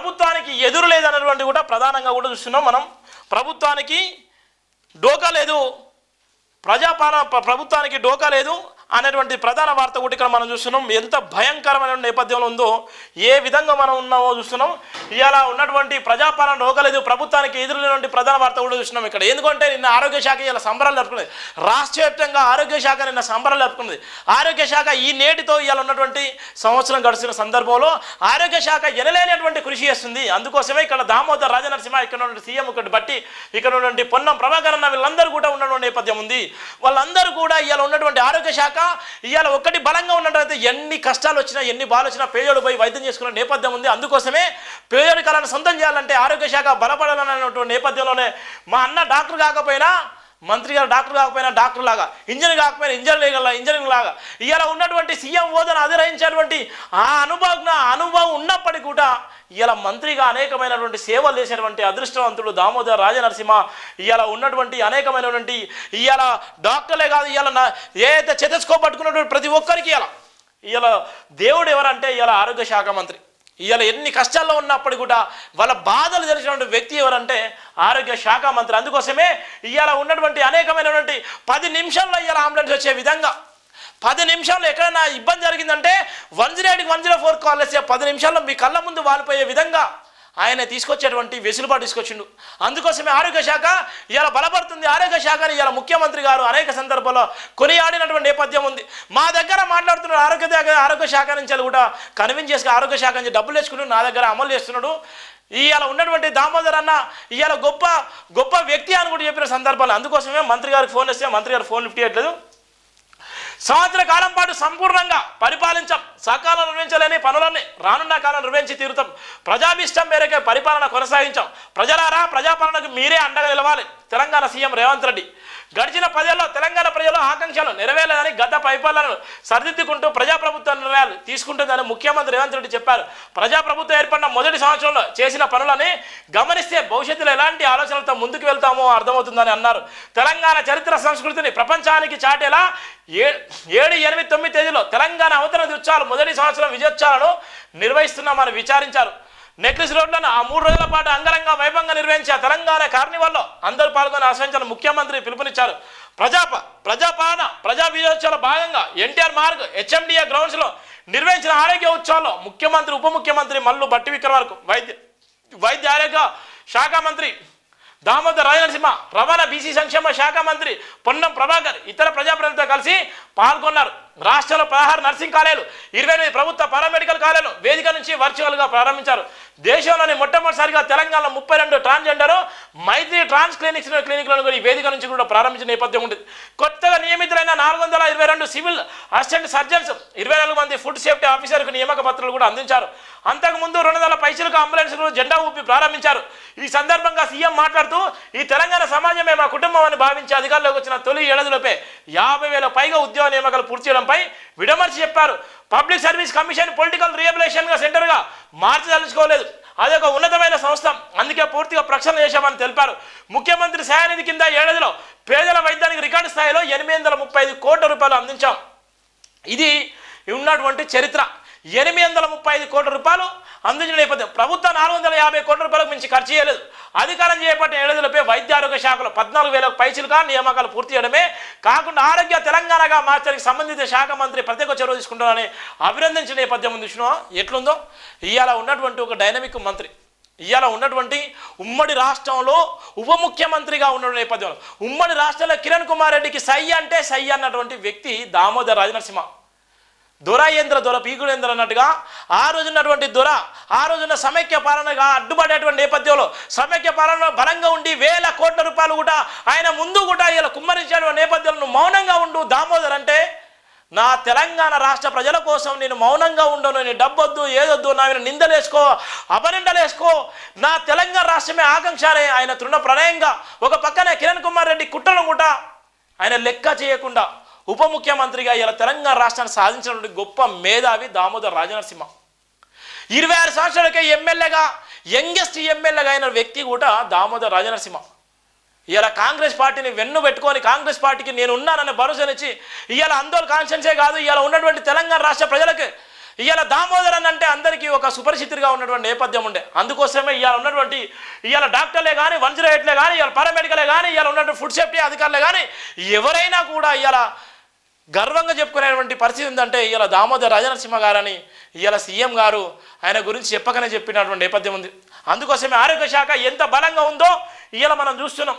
ప్రభుత్వానికి ఎదురు లేదన్నటువంటి కూడా ప్రధానంగా కూడా చూస్తున్నాం మనం. ప్రభుత్వానికి డోకా లేదు. ప్రజాపాలన ప్రభుత్వానికి డోకా లేదు. అనేటువంటి ప్రధాన వార్త కూడా ఇక్కడ మనం చూస్తున్నాం. ఎంత భయంకరమైన నేపథ్యంలో ఉందో ఏ విధంగా మనం ఉన్నామో చూస్తున్నాం. ఇలా ఉన్నటువంటి ప్రజాపాలన రోగలేదు ప్రభుత్వానికి ఎదురైనటువంటి ప్రధాన వార్త కూడా చూస్తున్నాం ఇక్కడ. ఎందుకంటే నిన్న ఆరోగ్య శాఖ ఇలా సంబరాలు జరుపుకున్నది. రాష్ట్ర వ్యాప్తంగా ఆరోగ్య శాఖ నిన్న సంబరాలు జరుపుకున్నది. ఆరోగ్య శాఖ ఈ నేటితో ఇవాళ ఉన్నటువంటి సంవత్సరం గడిచిన సందర్భంలో ఆరోగ్య శాఖ ఎనలేనటువంటి కృషి చేస్తుంది. అందుకోసమే ఇక్కడ దామోదర్ రాజనరసింహ ఇక్కడ ఉన్నటువంటి సీఎం ఒకటి బట్టి ఇక్కడ ఉన్నటువంటి పొన్నం ప్రభాకర్ అన్న వీళ్ళందరూ కూడా ఉన్నటువంటి నేపథ్యం ఉంది. వాళ్ళందరూ కూడా ఇవాళ ఉన్నటువంటి ఆరోగ్య శాఖ ఇవాళ ఒక్కటి బలంగా ఉన్నట్లయితే ఎన్ని కష్టాలు వచ్చినా ఎన్ని బాధలు వచ్చినా పేదోడు పోయి వైద్యం చేసుకున్న నేపథ్యం ఉంది. అందుకోసమే పేదోడి కళను సొంతం చేయాలంటే ఆరోగ్య శాఖ బలపడాలన్నటువంటి నేపథ్యంలోనే మా అన్న డాక్టర్ కాకపోయినా మంత్రి గారు డాక్టర్ కాకపోయినా డాక్టర్ లాగా ఇంజనీర్ కాకపోయినా ఇంజనీర్ ఇంజనీర్ లాగా ఇలా ఉన్నటువంటి సీఎం హోదాను అధిరహించేటువంటి ఆ అనుభవం అనుభవం ఉన్నప్పటికీ కూడా ఇలా మంత్రిగా అనేకమైనటువంటి సేవలు చేసినటువంటి అదృష్టవంతుడు దామోదర్ రాజనరసింహ ఇలా ఉన్నటువంటి అనేకమైనటువంటి ఇలా డాక్టర్లే కాదు ఇలా నా- ఏదైతే చేతస్కో పట్టుకున్నటువంటి ప్రతి ఒక్కరికి ఇలా. ఇలా దేవుడు ఎవరంటే ఇలా ఆరోగ్య శాఖ మంత్రి. ఇవాళ ఎన్ని కష్టాల్లో ఉన్నప్పటికీ కూడా వాళ్ళ బాధలు తెలిసినటువంటి వ్యక్తి ఎవరంటే ఆరోగ్య శాఖ మంత్రి. అందుకోసమే ఇవాళ ఉన్నటువంటి అనేకమైనటువంటి పది నిమిషాల్లో ఇవాళ అంబులెన్స్ వచ్చే విధంగా పది నిమిషాల్లో ఎక్కడైనా ఇబ్బంది జరిగిందంటే వన్ జీరో ఎయిట్కి వన్ జీరో ఫోర్ కాల్ చేస్తే పది నిమిషాల్లో మీ కళ్ళ ముందు వాలిపోయే విధంగా ఆయన తీసుకొచ్చేటువంటి వెసులుబాటు తీసుకొచ్చిండు. అందుకోసమే ఆరోగ్య శాఖ ఇలా బలపడుతుంది. ఆరోగ్య శాఖని ఇలా ముఖ్యమంత్రి గారు అనేక సందర్భాల్లో కొనియాడినటువంటి నేపథ్యం ఉంది. మా దగ్గర మాట్లాడుతున్న ఆరోగ్య దగ్గర ఆరోగ్య శాఖ నుంచి కూడా కన్విన్స్ చేసి ఆరోగ్య శాఖ నుంచి డబ్బులు వేసుకుని నా దగ్గర అమలు చేస్తున్నాడు. ఇవాళ ఉన్నటువంటి దామోదర్ అన్న ఇవాళ గొప్ప గొప్ప వ్యక్తి అని కూడా చెప్పిన సందర్భాలు. అందుకోసమే మంత్రి గారికి ఫోన్ చేస్తే మంత్రి గారు ఫోన్ లిఫ్ట్ చేయట్లేదు. సంవత్సర కాలం పాటు సంపూర్ణంగా పరిపాలించాం. సకాలం నిర్వహించలేని పనులన్నీ రానున్న కాలం నిర్వహించి తీరుతాం. ప్రజాభిష్టం మేరకే పరిపాలన కొనసాగించాం. ప్రజలారా ప్రజాపాలనకు మీరే అండగా నిలవాలి. తెలంగాణ సీఎం రేవంత్ రెడ్డి. గడిచిన ప్రజల్లో తెలంగాణ ప్రజల ఆకాంక్షలు నెరవేరలేదని గత పరిపాలనను సరిదిద్దుకుంటూ ప్రజాప్రభుత్వ నిర్ణయాలు తీసుకుంటుందని ముఖ్యమంత్రి రేవంత్ రెడ్డి చెప్పారు. ప్రజాప్రభుత్వం ఏర్పడిన మొదటి సంవత్సరంలో చేసిన పనులని గమనిస్తే భవిష్యత్తులో ఎలాంటి ఆలోచనలతో ముందుకు వెళ్తామో అర్థమవుతుందని అన్నారు. తెలంగాణ చరిత్ర సంస్కృతిని ప్రపంచానికి చాటేలా ఏ ఏడు ఎనిమిది తొమ్మిది తేదీలో తెలంగాణ అవతరణ ఉత్సవాలు మొదటి సంవత్సరం విజయోత్సవాలను నిర్వహిస్తున్నామని విచారించారు. నెక్లెస్ రోడ్లను ఆ మూడు రోజుల పాటు అంగరంగ వైభవంగా నిర్వహించే తెలంగాణ కార్నివాల్లో అందరూ పాల్గొని ఆశ్రయించిన ముఖ్యమంత్రి పిలుపునిచ్చారు. ప్రజాప ప్రజాపాలన ప్రజా విజయోత్సవాల భాగంగా ఎన్టీఆర్ మార్గ్ హెచ్ఎండిఏ గ్రౌండ్స్లో నిర్వహించిన ఆరోగ్య ఉత్సవాల్లో ముఖ్యమంత్రి ఉప ముఖ్యమంత్రి మల్లు బట్టి విక్రమార్కు వైద్య వైద్య ఆరోగ్య శాఖ మంత్రి దామోదర్ రాజనరసింహ రవాణా బీసీ సంక్షేమ శాఖ మంత్రి పొన్నం ప్రభాకర్ ఇతర ప్రజాప్రతినిధులతో కలిసి పాల్గొన్నారు. రాష్ట్రంలో పదహారు నర్సింగ్ కాలేజీలు ఇరవై ఎనిమిది ప్రభుత్వ పారామెడికల్ కాలేజీలు వేదిక నుంచి వర్చువల్గా ప్రారంభించారు. దేశంలోని మొట్టమొదటిసారిగా తెలంగాణలో ముప్పై రెండు ట్రాన్స్జెండర్ మైత్రి ట్రాన్స్ క్లినిక్స్ క్లినిక్లను కూడా ఈ వేదిక నుంచి కూడా ప్రారంభించిన నేపథ్యం ఉంది. కొత్తగా నియమితులైన నాలుగు వందల ఇరవై రెండు సివిల్ అసిస్టెంట్ సర్జన్స్ ఇరవై నాలుగు మంది ఫుడ్ సేఫ్టీ ఆఫీసర్కు నియామక పత్రాలు కూడా అందించారు. అంతకుముందు రెండు వందల పైసలకు అంబులెన్స్లు జెండా ఊపి ప్రారంభించారు. ఈ సందర్భంగా సీఎం మాట్లాడుతూ ఈ తెలంగాణ సమాజమే మా కుటుంబం అని భావించి అధికారంలోకి వచ్చిన తొలి ఏడాదిలోపే యాభై వేల పైగా ఉద్యోగ నియామకాలు పూర్తి చేయడంపై విడమర్చి చెప్పారు. పబ్లిక్ సర్వీస్ కమిషన్ పొలిటికల్ రియబిలేషన్గా సెంటర్గా మార్చదలుచుకోలేదు అదొక ఉన్నతమైన సంస్థ. అందుకే పూర్తిగా ప్రక్షాళన చేశామని తెలిపారు. ముఖ్యమంత్రి సహాయనిధి కింద ఏడాదిలో పేదల వైద్యానికి రికార్డు స్థాయిలో ఎనిమిది వందల ముప్పై ఐదు కోట్ల రూపాయలు అందించాం. ఇది ఉన్నటువంటి చరిత్ర. ఎనిమిది వందల ముప్పై ఐదు కోట్ల రూపాయలు అందించిన నేపథ్యం. ప్రభుత్వం నాలుగు వందల యాభై కోట్ల రూపాయలకు మించి ఖర్చు చేయలేదు. అధికారం చేపట్టిన ఏడాదిలోపే వైద్య ఆరోగ్య శాఖలో పద్నాలుగు వేలకు పైసలుగా నియామకాలు పూర్తి చేయడమే కాకుండా ఆరోగ్య తెలంగాణగా మార్చడానికి సంబంధిత శాఖ మంత్రి ప్రత్యేక చొరవ తీసుకుంటారని అభినందించిన నేపథ్యం ఉంది ఎట్లుందో? ఇవాళ ఉన్నటువంటి ఒక డైనమిక్ మంత్రి ఇవాళ ఉన్నటువంటి ఉమ్మడి రాష్ట్రంలో ఉప ముఖ్యమంత్రిగా ఉన్న నేపథ్యంలో. ఉమ్మడి రాష్ట్రంలో కిరణ్ కుమార్ రెడ్డికి సై అంటే సై అన్నటువంటి వ్యక్తి దామోదర్ రాజనరసింహ. దొరాయేంద్ర దొర పీకుడేంద్ర అన్నట్టుగా ఆ రోజున్నటువంటి దొర ఆ రోజున్న సమైక్య పాలనగా అడ్డుపడేటువంటి నేపథ్యంలో సమైక్య పాలనలో బలంగా ఉండి వేల కోట్ల రూపాయలు కూడా ఆయన ముందు కూడా ఇలా కుమ్మరించేటువంటి నేపథ్యంలో నువ్వు మౌనంగా ఉండు దామోదర్ అంటే నా తెలంగాణ రాష్ట్ర ప్రజల కోసం నేను మౌనంగా ఉండను నేను డబ్బొద్దు ఏదొద్దు నా మీద నిందలేసుకో అపనిందలేసుకో నా తెలంగాణ రాష్ట్రమే ఆకాంక్షనే ఆయన తృణ ప్రణయంగా ఒక పక్కనే కిరణ్ కుమార్ రెడ్డి కుట్రను కూడా ఆయన లెక్క చేయకుండా ఉప ముఖ్యమంత్రిగా ఇలా తెలంగాణ రాష్ట్రాన్ని సాధించినటువంటి గొప్ప మేధావి దామోదర్ రాజనరసింహ. ఇరవై ఆరు సంవత్సరాలకే ఎమ్మెల్యేగా యంగెస్ట్ ఎమ్మెల్యేగా అయిన వ్యక్తి కూడా దామోదర్ రాజనరసింహ. ఇలా కాంగ్రెస్ పార్టీని వెన్ను పెట్టుకొని కాంగ్రెస్ పార్టీకి నేను ఉన్నానని భరోసానిచ్చి ఇవాళ అందరూ కాన్షియన్సే కాదు ఇవాళ ఉన్నటువంటి తెలంగాణ రాష్ట్ర ప్రజలకు ఇవాళ దామోదర్ అని అంటే అందరికీ ఒక సుపరిచితుడిగా ఉన్నటువంటి నేపథ్యం ఉండే. అందుకోసమే ఇవాళ ఉన్నటువంటి ఇవాళ డాక్టర్లే కానీ వన్ జీరో ఎయిట్లే కానీ ఇవాళ పారామెడికలే కానీ ఇవాళ ఉన్నటువంటి ఫుడ్ సేఫ్టీ అధికారులే కానీ ఎవరైనా కూడా ఇవాళ గర్వంగా చెప్పుకునేటువంటి పరిస్థితి ఏంటంటే ఇవాళ దామోదర్ రాజనరసింహ గారని ఇవాళ సీఎం గారు ఆయన గురించి చెప్పకనే చెప్పినటువంటి నేపథ్యం ఉంది. అందుకోసమే ఆరోగ్య శాఖ ఎంత బలంగా ఉందో ఇవాళ మనం చూస్తున్నాం.